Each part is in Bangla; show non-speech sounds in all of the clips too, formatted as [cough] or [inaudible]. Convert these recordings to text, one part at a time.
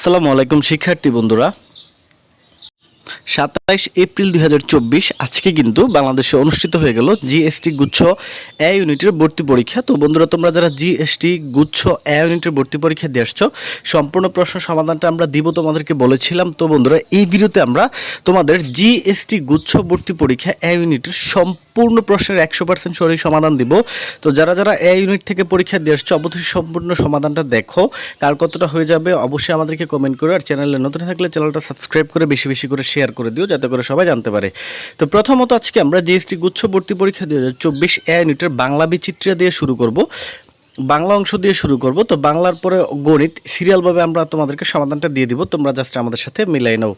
আসসালামু আলাইকুম শিক্ষার্থী বন্ধুরা। সাতাইশ এপ্রিল দুই হাজার চব্বিশ, আজকে কিন্তু বাংলাদেশে অনুষ্ঠিত হয়ে গেল জিএসটি গুচ্ছ এ ইউনিটের ভর্তি পরীক্ষা। তো বন্ধুরা, তোমরা যারা জিএসটি গুচ্ছ এ ইউনিটের ভর্তি পরীক্ষা দিয়ে আসছো, সম্পূর্ণ প্রশ্ন সমাধানটা আমরা দিব তোমাদেরকে বলেছিলাম। তো বন্ধুরা, এই ভিডিওতে আমরা তোমাদের জিএসটি গুচ্ছ ভর্তি পরীক্ষা এ ইউনিটের সম্পূর্ণ প্রশ্নের একশো পার্সেন্ট সরি সমাধান দিব। তো যারা যারা এ ইউনিট থেকে পরীক্ষা দিয়ে আসছো, অবশ্যই সম্পূর্ণ সমাধানটা দেখো। কার কতটা হয়ে যাবে, অবশ্যই আমাদেরকে কমেন্ট করো। আর চ্যানেলে নতুন থাকলে চ্যানেলটা সাবস্ক্রাইব করে বেশি বেশি করে শেয়ার করে দিও যাতে করে সবাই জানতে পারে। তো প্রথমত আজকে আমরা জিএসটি গুচ্ছ ভর্তি পরীক্ষা দুই হাজার চব্বিশ এ ইউনিটের বাংলা বিচিত্রিয়া দিয়ে শুরু করব। বাংলা অংশ দিয়ে শুরু করব। তো বাংলার পরে গণিত সিরিয়ালভাবে আমরা তোমাদেরকে সমাধানটা দিয়ে দিব। তোমরা জাস্ট আমাদের সাথে মিলাই নাও।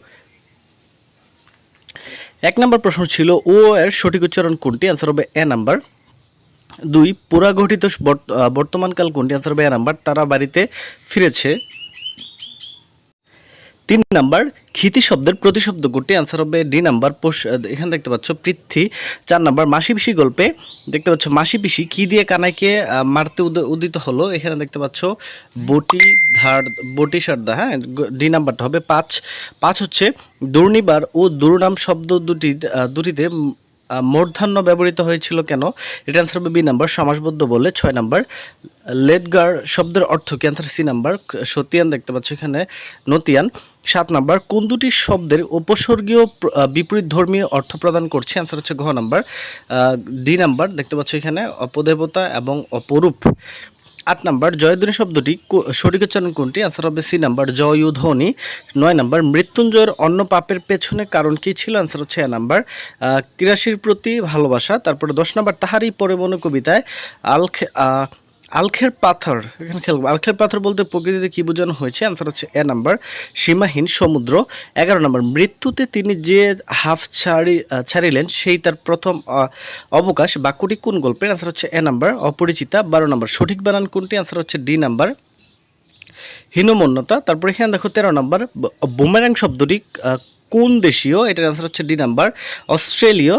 এক নম্বর প্রশ্ন ছিল, ও এর সঠিক উচ্চারণ কোনটি? অ্যান্সার হবে এ নাম্বার। দুই, পুরাগঠিত বর্ত- বর্তমানকাল কোনটি? অ্যান্সার হবে এ নাম্বার। তারা বাড়িতে ফিরেছে। তিন নাম্বার, ক্ষিতি শব্দের প্রতিশব্দ গুটি অ্যান্সার হবে ডি নাম্বার, পোষ এখানে দেখতে পাচ্ছ পৃথ্বী। চার নাম্বার, মাসি পিসি গল্পে দেখতে পাচ্ছ মাসি পিসি কি দিয়ে কানাইকে মারতে উদ- উদিত হলো? এখানে দেখতে পাচ্ছ বটি ধার, বটি সারদা হ্যাঁ? ডি নাম্বারটা হবে পাঁচ। পাঁচ হচ্ছে দুর্নিবার ও দুর্নাম শব্দ দুটি দুটিতে মূর্ধন্য ব্যবহৃত হয়েছিল কেন? এটা অ্যান্সার হবে বি নাম্বার সমাসবদ্ধ বলে, ছয় নাম্বার লেটগার শব্দের অর্থ কি? অ্যান্সার সি নাম্বার সতিয়ান দেখতে পাচ্ছ এখানে, নতিয়ান। সাত নাম্বার কোন দুটি শব্দের উপসর্গীয় বিপরীত ধর্মীয় অর্থ প্রদান করছে? অ্যান্সার হচ্ছে ঘ নাম্বার ডি নাম্বার দেখতে পাচ্ছি এখানে, অপদেবতা এবং অপরূপ। আট নাম্বার জয়ধ্বনি শব্দটি সঠিক উচ্চারণ কোনটি? আনসার হবে সি নাম্বার জয়ুধ্বনি নয় নাম্বার মৃত্যুঞ্জয়ের অন্য পাপের পেছনে কারণ কি ছিল? আনসার হচ্ছে এ নাম্বার ক্রীড়াশির প্রতি ভালোবাসা। তারপরে দশ নাম্বার তাহারই পরে মনে কবিতায় আহ, আলখের পাথর, এখানে খেয়াল করব। আলখের পাথর বলতে প্রকৃতিতে কি বোঝানো হয়েছে? আনসার হচ্ছে এ নাম্বার, সীমাহীন সমুদ্র। এগারো নম্বর, মৃত্যুতে তিনি যে হাফ ছাড়ি ছাড়িলেন, সেই তার প্রথম অবকাশ বাক্যটি কোন গল্পের? আনসার হচ্ছে এ নাম্বার, অপরিচিতা। বারো নম্বর, সঠিক বানান কোনটি? আনসার হচ্ছে ডি নাম্বার, হীনমন্যতা। তারপর এখানে দেখো তেরো নম্বর বুমেরাং শব্দটি কোন দেশীয়? এটার অ্যান্সার হচ্ছে ডি নাম্বার, অস্ট্রেলীয়।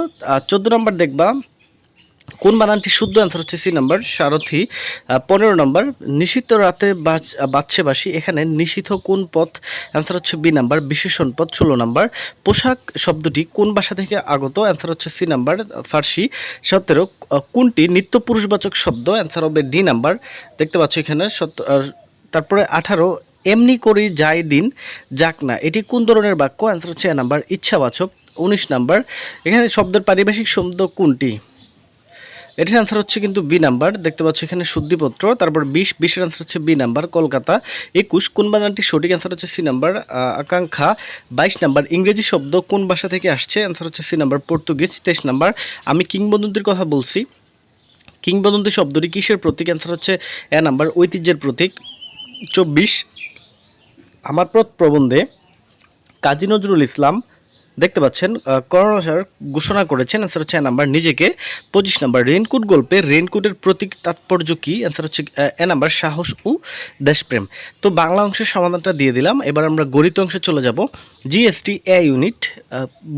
চোদ্দ নম্বর দেখবা কোন বানানটি শুদ্ধ অ্যান্সার হচ্ছে সি নাম্বার, সারথি পনেরো নম্বর, নিষিদ্ধ রাতে বাজছে বাসি এখানে নিষিদ্ধ কোন পথ? অ্যান্সার হচ্ছে বি নাম্বার, বিশেষণ পথ, ষোলো নাম্বার। পোশাক শব্দটি কোন ভাষা থেকে আগত? অ্যান্সার হচ্ছে সি নাম্বার, ফার্সি, সতেরো কোনটি নিত্য পুরুষবাচক শব্দ? অ্যান্সার হবে ডি নাম্বার। দেখতে পাচ্ছ এখানে তারপরে আঠারো, এমনি করি যাই দিন, যাক না, এটি কোন ধরনের বাক্য? অ্যান্সার হচ্ছে এ নাম্বার, ইচ্ছাবাচক, উনিশ নাম্বার। এখানে শব্দের পারিভাষিক শব্দ কোনটি? এটির আনসার হচ্ছে কিন্তু বি নাম্বার দেখতে পাচ্ছ এখানে শুদ্ধিপত্র তারপর বিশ, বিশের আনসার হচ্ছে বি নাম্বার কলকাতা। একুশ, কোন বানানটি সঠিক আনসার হচ্ছে সি নাম্বার আকাঙ্ক্ষা। বাইশ নাম্বার ইংরেজি শব্দ কোন ভাষা থেকে আসছে? আনসার হচ্ছে সি নাম্বার পর্তুগিজ। তেইশ নাম্বার আমি কিংবদন্তির কথা বলছি। কিংবদন্তি শব্দটি কিসের প্রতীক? অ্যান্সার হচ্ছে এ নাম্বার ঐতিহ্যের প্রতীক। চব্বিশ আমার প্রবন্ধে কাজী নজরুল ইসলাম দেখতে পাচ্ছেন করোনা স্যার ঘোষণা করেছেন অ্যান্সার হচ্ছে এ নাম্বার নিজেকে। পঁচিশ নাম্বার রেনকোট গল্পে রেনকোটের প্রতীক তাৎপর্য কি? অ্যান্সার হচ্ছে এ নাম্বার সাহস ও দেশপ্রেম। তো বাংলা অংশের সমাধানটা দিয়ে দিলাম, এবার আমরা গণিত অংশে চলে যাব। জিএসটি এ ইউনিট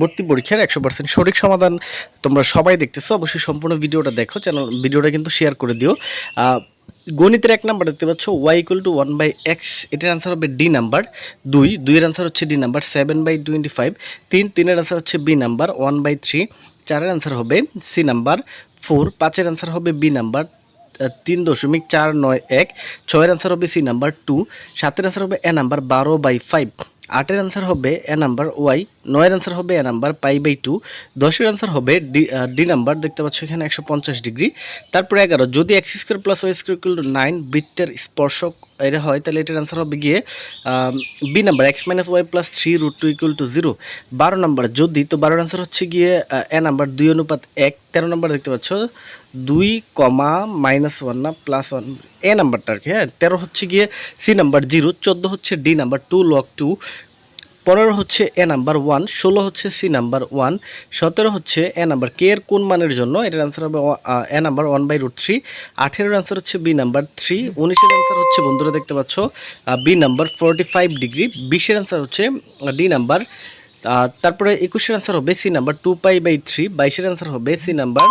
ভর্তি পরীক্ষার একশো পার্সেন্ট সঠিক সমাধান তোমরা সবাই দেখতেছো, অবশ্যই সম্পূর্ণ ভিডিওটা দেখো চ্যানেল ভিডিওটা কিন্তু শেয়ার করে দিও। গণিতের এক নাম্বার দেখতে পাচ্ছ y equal to one by x এটার আনসার হবে ডি নাম্বার। দুই, দুইয়ের আনসার হচ্ছে D number seven by twenty five তিন, তিনের আনসার হচ্ছে B number one by three চারের আনসার হবে সি নাম্বার ফোর পাঁচের আনসার হবে বি নাম্বার তিন দশমিক চার নয় এক। ছয়ের আনসার হবে সি নাম্বার টু সাতের আনসার হবে এ নাম্বার, বারো বাই ফাইভ আটের অ্যান্সার হবে এ নাম্বার ওয়াই নয়ের আনসার হবে A number pi by two দশের আনসার হবে ডি ডি নাম্বার দেখতে পাচ্ছ এখানে একশো পঞ্চাশ ডিগ্রি। তারপরে এগারো, যদি x square plus y square nine বৃত্তের স্পর্শক এটা হয়, তাহলে এটার আনসার হবে গিয়ে B number x minus y plus three root two equal to zero বারো নাম্বার যদি, তো বারোর আনসার হচ্ছে গিয়ে এ নাম্বার দুই অনুপাত এক, তেরো নাম্বার দেখতে পাচ্ছ, দুই কমা মাইনাস ওয়ান না প্লাস ওয়ান এ নাম্বারটা আর কি হ্যাঁ তেরো হচ্ছে গিয়ে সি নাম্বার জিরো চোদ্দ হচ্ছে D number two lock two পনেরো হচ্ছে এ নাম্বার ওয়ান, ষোলো হচ্ছে সি নাম্বার ওয়ান, সতেরো হচ্ছে এ নাম্বার কে এর কোন মানের জন্য? এটার অ্যান্সার হবে A number one by root three. আঠেরোর answer হচ্ছে বি নাম্বার থ্রি। উনিশের অ্যান্সার হচ্ছে, বন্ধুরা দেখতে পাচ্ছ B number forty five degree. বিশের অ্যান্সার হচ্ছে ডি নাম্বার তারপরে একুশের অ্যান্সার হবে C number two pi by three. বাইশের অ্যান্সার হবে সি নাম্বার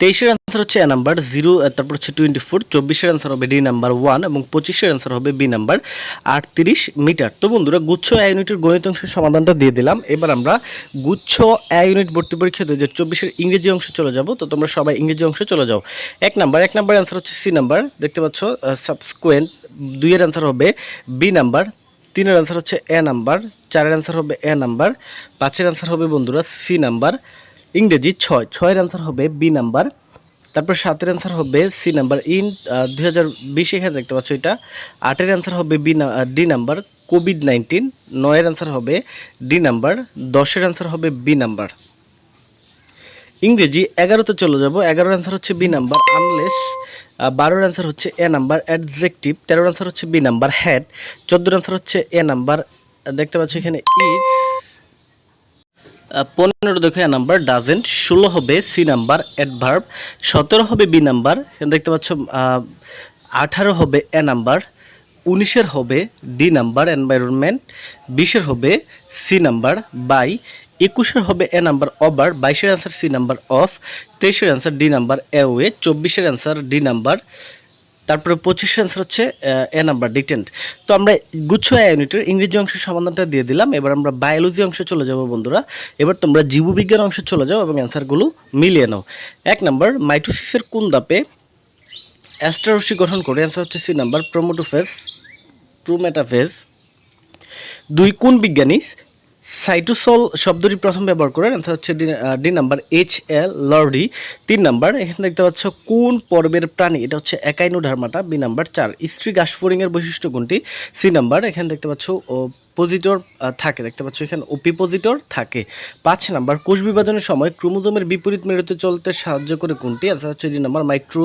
তেইশের অ্যান্সার হচ্ছে এ নাম্বার জিরো তারপর হচ্ছে টোয়েন্টি ফোর চব্বিশের অ্যান্সার হবে ডি নাম্বার ওয়ান এবং পঁচিশের অ্যান্সার হবে বি নাম্বার আটত্রিশ মিটার। তো বন্ধুরা, গুচ্ছ এ ইউনিটের গণিত অংশের সমাধানটা দিয়ে দিলাম। এবার আমরা গুচ্ছ এ ইউনিট ভর্তি পরীক্ষা দু হাজার চব্বিশের ইংরেজি অংশে চলে যাব। তো তোমরা সবাই ইংরেজি অংশে চলে যাও। এক নাম্বার এক নাম্বার অ্যান্সার হচ্ছে সি নাম্বার দেখতে পাচ্ছ সাবস্কুয়েন্ট দুইয়ের অ্যান্সার হবে বি নাম্বার তিনের অ্যান্সার হচ্ছে এ নাম্বার চারের অ্যান্সার হবে এ নাম্বার পাঁচের অ্যান্সার হবে বন্ধুরা সি নাম্বার ইংরেজি ছয়, ছয়ের অ্যান্সার হবে বি নাম্বার তারপর সাতের অ্যান্সার হবে সি নাম্বার ইন দুই হাজার বিশ এখানে দেখতে পাচ্ছ এটা। আটের অ্যান্সার হবে B D number COVID nineteen নয়ের অ্যান্সার হবে ডি নাম্বার দশের অ্যান্সার হবে বি নাম্বার ইংরেজি এগারোতে চলে যাব। এগারোর অ্যান্সার হচ্ছে বি নাম্বার আনলেস বারোর অ্যান্সার হচ্ছে এ নাম্বার অ্যাডজেক্টিভ তেরোর অ্যান্সার হচ্ছে বি নাম্বার হ্যাড চোদ্দোর অ্যান্সার হচ্ছে এ নাম্বার দেখতে পাচ্ছ এখানে ইজ পনেরো দেখো এ নাম্বার ডাজেন্ট, ষোলো হবে সি নাম্বার অ্যাডভার্ব সতেরো হবে বি নাম্বার দেখতে পাচ্ছ আঠারো হবে এ নাম্বার, উনিশের হবে ডি নাম্বার এনভায়রনমেন্ট বিশের হবে সি নাম্বার বাই একুশের হবে এ নাম্বার ওভার বাইশের অ্যান্সার সি নাম্বার অফ তেইশের অ্যান্সার ডি নাম্বার অ্যাওয়ে চব্বিশের অ্যান্সার ডি নাম্বার তারপরে পঁচিশের অ্যান্সার হচ্ছে এ নাম্বার ডিটেন্ট তো আমরা গুচ্ছ এ ইউনিটের ইংরেজি অংশের সমাধানটা দিয়ে দিলাম, এবার আমরা বায়োলজি অংশে চলে যাব বন্ধুরা। এবার তোমরা জীববিজ্ঞান অংশে চলে যাও এবং অ্যান্সারগুলো মিলিয়ে নাও। এক নাম্বার মাইটোসিসের কোন দাপে অ্যাস্ট্রারসি গঠন করে? অ্যান্সার হচ্ছে সি নাম্বার প্রোমোটোফেজ প্রোমেটাফেজ দুই, কোন বিজ্ঞানী সাইটোসল শব্দটি প্রথম ব্যবহার করেন অ্যান্সার হচ্ছে ডি নাম্বার এইচ এল লর্ডি তিন নাম্বার, এখানে দেখতে পাচ্ছ কোন পর্বের প্রাণী, এটা হচ্ছে একাইনোডার্মাটা বি নাম্বার চার। স্ত্রী গাছফড়িংয়ের বৈশিষ্ট্য কোনটি? সি নাম্বার, এখানে দেখতে পাচ্ছ পজিটর থাকে, দেখতে পাচ্ছ এখানে ওপিপোজিটর থাকে। পাঁচ নাম্বার, কোষ বিভাজনের সময় ক্রোমোজোমের বিপরীত মেরুতে চলতে সাহায্য করে কোনটি? অ্যান্সার হচ্ছে ডি নাম্বার মাইক্রো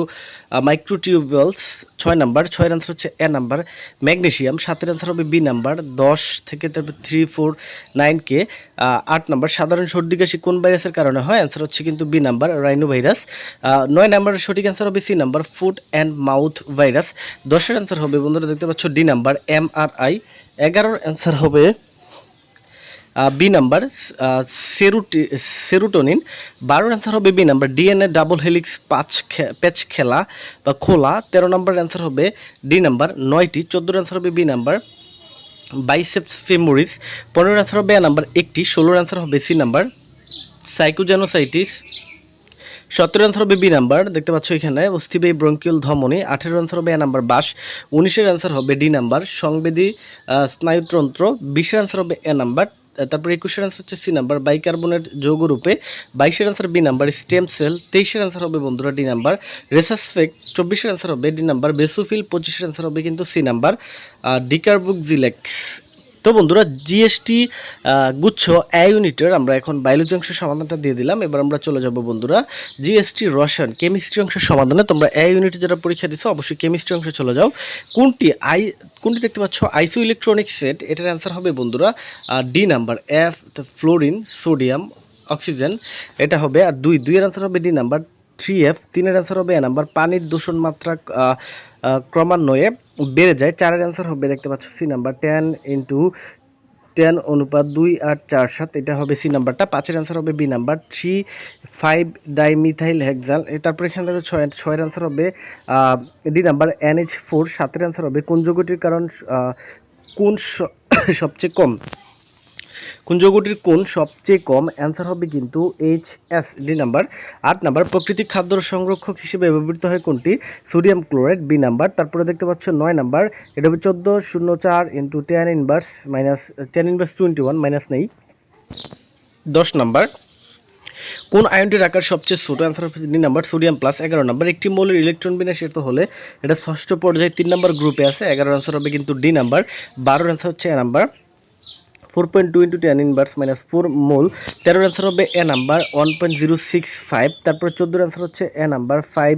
মাইক্রোটিউবওয়েলস ছয় নাম্বার, ছয়ের অ্যান্সার হচ্ছে এ নাম্বার। ম্যাগনেশিয়াম, সাতের অ্যান্সার হবে বি নাম্বার। দশ থেকে তারপর থ্রি ফোর নাইন কে আট নাম্বার। সাধারণ সর্দি কাশি কোন ভাইরাসের কারণে হয়? অ্যান্সার হচ্ছে কিন্তু বি নাম্বার রাইনো ভাইরাস নয় নাম্বার, সঠিক অ্যান্সার হবে C number food and mouth virus দশের অ্যান্সার হবে, বন্ধুরা দেখতে পাচ্ছ D number M R I এগারোর অ্যান্সার হবে বি নাম্বার সেরুটি সেরুটোনিন। বারোর অ্যান্সার হবে B number DNA double helix পাঁচ প্যাচ খেলা বা খোলা। তেরো নাম্বার অ্যান্সার হবে ডি নাম্বার নয়টি। চোদ্দোর অ্যান্সার হবে বি নাম্বার বাইসেপস ফেমোরিস পনেরোর অ্যান্সার হবে এ নাম্বার একটি। ষোলোর অ্যান্সার হবে সি নাম্বার সাইকোজেনোসাইটিস সতেরো অ্যান্সার হবে বি নাম্বার দেখতে পাচ্ছ এখানে অস্থিবে ব্রঙ্কিউল ধমনী। আঠেরো অ্যান্সার হবে এ নাম্বার বাস। উনিশের অ্যান্সার হবে ডি নাম্বার সংবেদী স্নায়ুতন্ত্র। বিশের অ্যান্সার হবে এ নাম্বার তারপর একুশের আনসার হচ্ছে সি নাম্বার বাইকার্বনের যৌগরূপে। বাইশের answer B number stem cell তেইশের আনসার হবে বন্ধুরা ডি নাম্বার রেসাসফেক চব্বিশের আনসার হবে ডি নাম্বার বেসুফিল, পঁচিশের আনসার হবে কিন্তু সি নাম্বার ডিকারবুক, জিলেক্স। তো বন্ধুরা জিএসটি গুচ্ছ এ ইউনিটের আমরা এখন বায়োলজি অংশের সমাধানটা দিয়ে দিলাম। এবার আমরা চলে যাব বন্ধুরা জিএসটি রসায়ন কেমিস্ট্রি অংশের সমাধানে। তোমরা এ ইউনিটে যারা পরীক্ষা দিচ্ছ অবশ্যই কেমিস্ট্রি অংশে চলে যাও। কোনটি আই কোনটি দেখতে পাচ্ছ? আইসো ইলেকট্রনিক সেট এটার অ্যান্সার হবে বন্ধুরা D number F fluorine sodium oxygen এটা হবে, আর দুই, দুইয়ের অ্যান্সার হবে ডি নাম্বার থ্রি এফ, তিনের অ্যান্সার হবে এ নাম্বার। পানির দূষণ মাত্রা ক্রমান্বয়ে বেড়ে যায়। চারের অ্যান্সার হবে, দেখতে পাচ্ছ, C number. Ten into ten অনুপাত দুই আট চার সাত, এটা হবে সি নাম্বারটা। পাঁচের অ্যান্সার হবে B number. Three five dimethyl হেক্সাল তারপরে এখানে দেখো ছয়, ছয়ের অ্যান্সার হবে D number. N H four, সাতের অ্যান্সার হবে। কোন যৌগটির কারণ কোন [coughs] সবচেয়ে কম? কোন যৌগটির কোন সবচেয়ে কম। অ্যান্সার হবে কিন্তু এইচ এস ডি নাম্বার আট নাম্বার প্রাকৃতিক খাদ্য সংরক্ষক হিসেবে ব্যবহৃত হয় কোনটি? সোডিয়াম ক্লোরাইড বি নাম্বার তারপরে দেখতে পাচ্ছ নয় নাম্বার এটা হবে চোদ্দ, শূন্য, চার into ten inverse minus ten inverse twenty one minus নেই। দশ নাম্বার কোন আয়নটির আকার সবচেয়ে ছোট? অ্যান্সার হবে ডি নাম্বার সোডিয়াম প্লাস এগারো নাম্বার একটি মৌলের ইলেকট্রন বিন্যাসিত হলে এটা ষষ্ঠ পর্যায়ে তিন নাম্বার গ্রুপে আছে। এগারো অ্যান্সার হবে কিন্তু ডি নাম্বার বারোর অ্যান্সার হচ্ছে A number four point two into ten inverse minus four mole তেরোর অ্যান্সার হবে A number one point zero six five তারপর চোদ্দোর অ্যান্সার হচ্ছে এ নাম্বার ফাইভ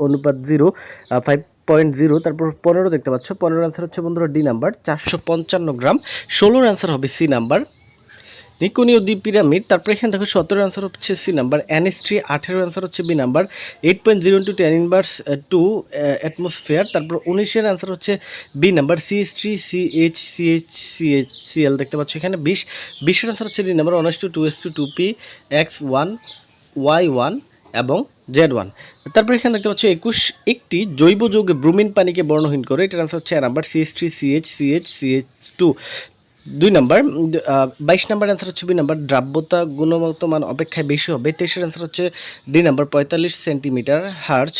অনুপাত জিরো ফাইভ পয়েন্ট জিরো তারপর পনেরো দেখতে পাচ্ছ পনেরোর অ্যান্সার হচ্ছে বন্ধুরা ডি নাম্বার চারশো পঞ্চান্ন গ্রাম। ষোলোর অ্যান্সার হবে সি নাম্বার নিকোনীয় দ্বীপ পিরামিড, তারপরে এখানে দেখো সতেরো অ্যান্সার হচ্ছে সি নাম্বার এনএসট্রি আঠেরো অ্যান্সার হচ্ছে B number eight point zero into ten inverse two atmosphere তারপর উনিশের অ্যান্সার হচ্ছে B number C S three C H C H C H C L দেখতে পাচ্ছ এখানে বিশ, বিশের অ্যান্সার হচ্ছে D number one two two S two two P X one Y one এবং জেড ওয়ান তারপর এখানে দেখতে পাচ্ছ একুশ, একটি জৈব যৌগে ব্রুমিন পানিকে বর্ণহীন করে, এটার আনসার হচ্ছে number CS three CH CH CH two দুই নাম্বার বাইশ নাম্বার অ্যান্সার হচ্ছে বি নাম্বার, দ্রাব্যতা গুণগত মান অপেক্ষায় বেশি হবে। তেইশের অ্যান্সার হচ্ছে ডি নাম্বার, পঁয়তাল্লিশ সেন্টিমিটার হার্চ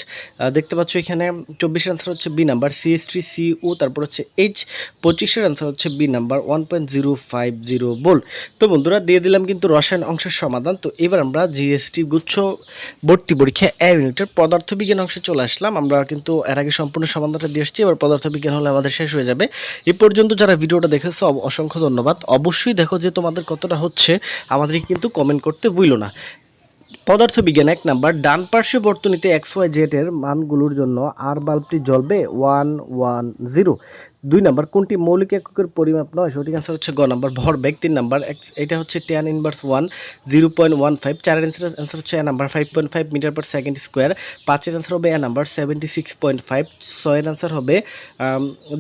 দেখতে পাচ্ছ এখানে চব্বিশের অ্যান্সার হচ্ছে B number CS three CO তারপর হচ্ছে এইচ পঁচিশের অ্যান্সার হচ্ছে B number one point zero five zero বোল তো বন্ধুরা, দিয়ে দিলাম কিন্তু রসায়ন অংশের সমাধান। তো এবার আমরা জিএসটি গুচ্ছ ভর্তি পরীক্ষা এ ইউনিটের পদার্থবিজ্ঞান অংশে চলে আসলাম। আমরা কিন্তু এর আগে সম্পূর্ণ সমাধানটা দিয়ে এসেছি। এবার পদার্থবিজ্ঞান হলে আমাদের শেষ হয়ে যাবে। এ পর্যন্ত যারা ভিডিওটা দেখেছ অব- ধন্যবাদ। অবশ্যই দেখো যে তোমাদের কতটা হচ্ছে, আমাদেরকে কিন্তু কমেন্ট করতে ভুলো না। পদার্থবিজ্ঞান এক নাম্বার, ডান পার্শ্বে বর্তনীতে এক্স ওয়াই জেড এর মানগুলোর জন্য আর বাল্বটি জ্বলবে ওয়ান ওয়ান জিরো দুই নাম্বার, কোনটি মৌলিক এককের পরিমাপ নয়? সঠিক অ্যান্সার হচ্ছে গ নাম্বার ভরবেগ তিন নাম্বার এটা হচ্ছে ten inverse one zero point one five চারের অ্যান্সার অ্যান্সার হচ্ছে A number five point five metre per second square পাঁচের অ্যান্সার হবে A number seventy six point five ছয়ের অ্যান্সার হবে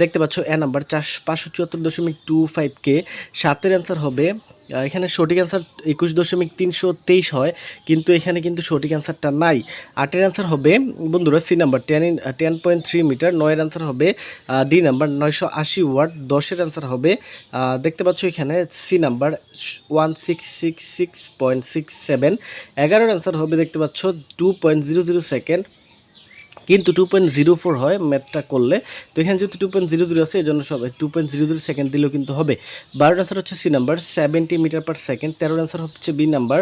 দেখতে পাচ্ছ এ নাম্বার চার পাঁচশো চুয়াত্তর দশমিক টু ফাইভ কে সাতের অ্যান্সার হবে এখানে সঠিক অ্যান্সার একুশ দশমিক তিনশো তেইশ হয়, কিন্তু এখানে কিন্তু সঠিক অ্যান্সারটা নাই। আটের অ্যান্সার হবে, বন্ধুরা C number ten ten point three metre নয়ের অ্যান্সার হবে ডি নাম্বার নয়শো আশি ওয়াট, দশের অ্যান্সার হবে দেখতে পাচ্ছ এখানে C number one six six six point six seven এগারোর অ্যান্সার হবে, দেখতে পাচ্ছ two point zero zero second কিন্তু টু পয়েন্ট জিরো ফোর হয় ম্যাথটা করলে। তো এখানে যেহেতু টু পয়েন্ট জিরো জিরো আছে এই জন্য সব two point zero zero second দিলেও কিন্তু হবে। বারো অ্যান্সার হচ্ছে C number seventy metre per second তেরো অ্যান্সার হচ্ছে B number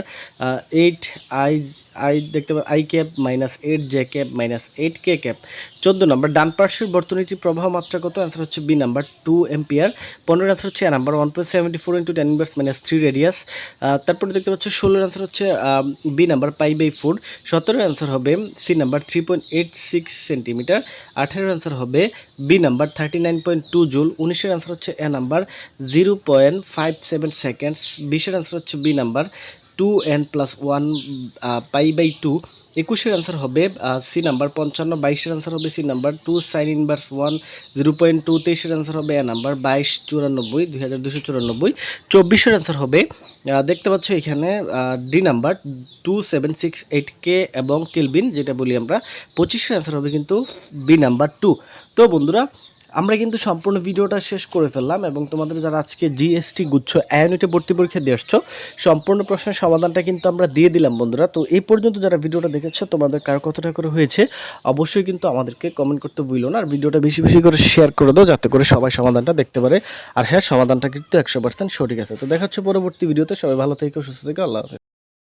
eight i i দেখতে পাবেন i cap minus eight j cap minus eight k cap চোদ্দ নাম্বার ডান পার্শ্বের বর্তনীটির প্রবাহ মাত্রা কত? অ্যান্সার হচ্ছে বি নাম্বার টু এম্পিয়ার পনেরো অ্যান্সার হচ্ছে number one point seventy four into ten inverse minus three radius তারপরে দেখতে পাচ্ছ ষোলোর অ্যান্সার হচ্ছে B number pi by four সতেরোর অ্যান্সার হবে C number three point eight six centimetre আঠেরোর answer হবে B number thirty nine point two joule উনিশের অ্যান্সার হচ্ছে A number zero point five seven seconds বিশের অ্যান্সার হচ্ছে B number two n plus one pi by two একুশের অ্যান্সার হবে সি নাম্বার পঞ্চান্ন বাইশের অ্যান্সার হবে C number two sine inverse one zero point two তেইশের অ্যান্সার হবে এ নাম্বার বাইশ চুরানব্বই দুই হাজার দুশো চুরানব্বই চব্বিশের অ্যান্সার হবে আহ, দেখতে পাচ্ছ এখানে D number two seven six eight K এবং কেলবিন যেটা বলি আমরা পঁচিশের অ্যান্সার হবে কিন্তু বি নাম্বার টু তো বন্ধুরা আমরা কিন্তু সম্পূর্ণ ভিডিওটা শেষ করে ফেললাম এবং তোমাদের যারা আজকে জিএসটি গুচ্ছ অ্যানুইটে ভর্তি পরীক্ষা দিয়ে আসছো, সম্পূর্ণ প্রশ্নের সমাধানটা কিন্তু আমরা দিয়ে দিলাম বন্ধুরা। তো এই পর্যন্ত যারা ভিডিওটা দেখেছ, তোমাদের কার কতটা করে হয়েছে, অবশ্যই কিন্তু আমাদেরকে কমেন্ট করতে ভুলো না। আর ভিডিওটা বেশি বেশি করে শেয়ার করে দাও, যাতে করে সবাই সমাধানটা দেখতে পারে। আর হ্যাঁ সমাধানটা কিন্তু একশো পার্সেন্ট সঠিক আছে। তো দেখা পরবর্তী ভিডিওতে। সবাই ভালো থেকে, সুস্থ থেকে, আল্লাহ হাফেজ।